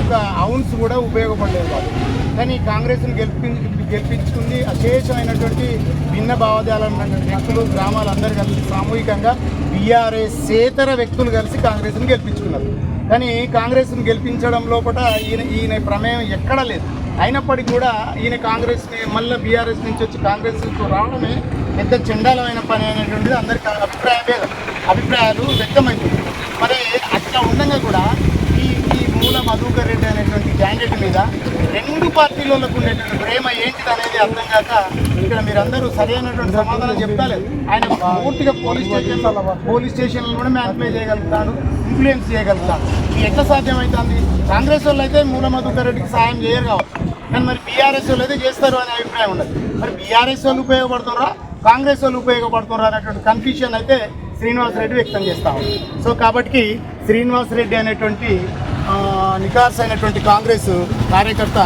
ఒక అవున్స్ కూడా ఉపయోగపడలేదు వాళ్ళు. కానీ కాంగ్రెస్ని గెలిపి గెలిపించుకుంది అశేషమైనటువంటి భిన్న భావజాలం ఉన్నటువంటి వ్యక్తులు గ్రామాలందరూ కలిసి సామూహికంగా బీఆర్ఎస్ సేతర వ్యక్తులు కలిసి కాంగ్రెస్ని గెలిపించుకున్నారు. కానీ కాంగ్రెస్ను గెలిపించడం లోపల ఈయన ఈయన ప్రమేయం ఎక్కడా లేదు. అయినప్పటికీ కూడా ఈయన కాంగ్రెస్ మళ్ళీ బీఆర్ఎస్ నుంచి వచ్చి కాంగ్రెస్ రావడమే పెద్ద చండాలమైన పని అనేటువంటిది అందరికీ అభిప్రాయ భేదం అభిప్రాయాలు వ్యక్తమవుతుంది. మరి అట్లా ఉండగా కూడా మధుకర్ రెడ్డి అనేటువంటి క్యాండిడేట్ మీద రెండు పార్టీలకు ఉండేటువంటి ప్రేమ ఏంటిది అనేది అర్థం కాక ఇక్కడ మీరందరూ సరైనటువంటి సమాధానం చెప్తాలేదు ఆయన పూర్తిగా పోలీస్ స్టేషన్ పోలీస్ స్టేషన్లు కూడా మ్యానిపులేట్ చేయగలుగుతాడు ఇన్ఫ్లుయెన్స్ చేయగలుగుతాడు. ఇది ఎట్లా సాధ్యమవుతుంది కాంగ్రెస్ వాళ్ళు అయితే మూల మధుకర్ రెడ్డికి సాయం చేయరు కావచ్చు. కానీ మరి బీఆర్ఎస్ వాళ్ళు అయితే చేస్తారు అనే అభిప్రాయం ఉండదు మరి బీఆర్ఎస్ వాళ్ళు ఉపయోగపడుతున్నారా కాంగ్రెస్ వాళ్ళు ఉపయోగపడుతున్నారా అనేటువంటి కన్ఫ్యూషన్ అయితే శ్రీనివాసరెడ్డి వ్యక్తం చేస్తా సో కాబట్టి శ్రీనివాస్ రెడ్డి అనేటువంటి నికాస్ నికార్స్ అయినటువంటి కాంగ్రెస్ కార్యకర్త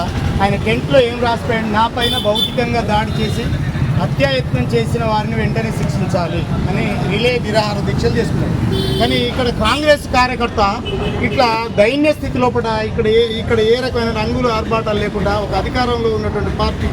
ఆయన టెంట్లో ఏం రాసిపోయాడు? నా పైన భౌతికంగా దాడి చేసి హత్యాయత్నం చేసిన వారిని వెంటనే శిక్షించాలి అని రిలే నిరాహార దీక్షలు చేసుకున్నాడు. కానీ ఇక్కడ కాంగ్రెస్ కార్యకర్త ఇట్లా దైన్య స్థితి లోపల ఇక్కడ ఏ ఇక్కడ ఏ రకమైన రంగులు ఆర్భాటాలు లేకుండా ఒక అధికారంలో ఉన్నటువంటి పార్టీ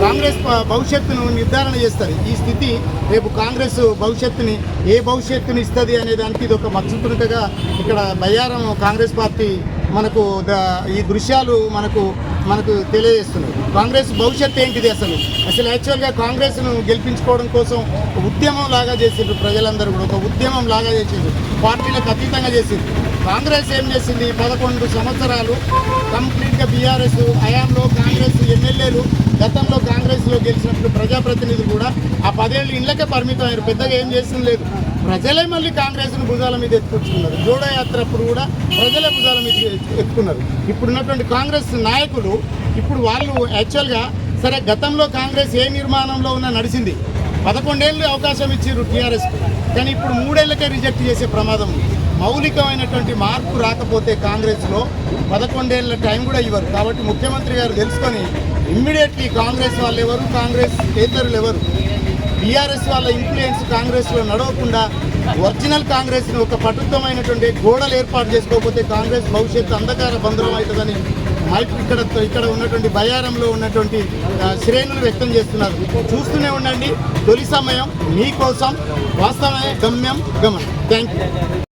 కాంగ్రెస్ భవిష్యత్తును నిర్ధారణ చేస్తారు. ఈ స్థితి రేపు కాంగ్రెస్ భవిష్యత్తుని ఏ భవిష్యత్తుని ఇస్తుంది అనే దానికి ఇది ఒక మచ్చుతున్నట్టుగా ఇక్కడ బయ్యారం కాంగ్రెస్ పార్టీ మనకు ద- ఈ దృశ్యాలు మనకు మనకు తెలియజేస్తున్నాయి. కాంగ్రెస్ భవిష్యత్తు ఏంటిది అసలు? అసలు యాక్చువల్గా కాంగ్రెస్ను గెలిపించుకోవడం కోసం ఒక ఉద్యమం లాగా చేసిండ్రు ప్రజలందరూ కూడా. ఒక ఉద్యమం లాగా చేసిండ్రు. పార్టీలకు అతీతంగా చేసిండ్రు. కాంగ్రెస్ ఏం చేసింది? పదకొండు సంవత్సరాలు కంప్లీట్గా బీఆర్ఎస్ హయాంలో కాంగ్రెస్ ఎమ్మెల్యేలు గతంలో కాంగ్రెస్లో గెలిచినప్పుడు ప్రజాప్రతినిధులు కూడా ఆ పదేళ్ళు ఇళ్ళకే పరిమితం అయ్యారు. పెద్దగా ఏం చేసింది లేదు. ప్రజలే మళ్ళీ కాంగ్రెస్ను భుజాల మీద ఎత్తుకొచ్చుకున్నారు. జోడయాత్ర అప్పుడు కూడా ప్రజలే భుజాల మీద ఎత్తుకున్నారు. ఇప్పుడున్నటువంటి కాంగ్రెస్ నాయకులు ఇప్పుడు వాళ్ళు యాక్చువల్గా సరే గతంలో కాంగ్రెస్ ఏ నిర్మాణంలో ఉన్నా నడిచింది. పదకొండేళ్ళు అవకాశం ఇచ్చారు టీఆర్ఎస్ కానీ ఇప్పుడు మూడేళ్ళకే రిజెక్ట్ చేసే ప్రమాదం ఉంది. మౌలికమైనటువంటి మార్పు రాకపోతే కాంగ్రెస్లో పదకొండేళ్ళ టైం కూడా ఇవ్వరు. కాబట్టి ముఖ్యమంత్రి గారు తెలుసుకొని ఇమ్మీడియట్లీ కాంగ్రెస్ వాళ్ళు ఎవరు కాంగ్రెస్ ఏతరులు ఎవరు? బీఆర్ఎస్ వాళ్ళ ఇన్ఫ్లుయెన్స్ కాంగ్రెస్లో నడవకుండా ఒరిజినల్ కాంగ్రెస్ని ఒక పటుత్వమైనటువంటి గోడలు ఏర్పాటు చేసుకోకపోతే కాంగ్రెస్ భవిష్యత్తు అంధకార బంధురం అవుతుందని ఇక్కడ ఇక్కడ ఉన్నటువంటి బయారంలో ఉన్నటువంటి శ్రేణులు వ్యక్తం చేస్తున్నారు. చూస్తూనే ఉండండి. తొలి సమయం మీకోసం వాస్తవమే గమ్యం గమనం. Thank you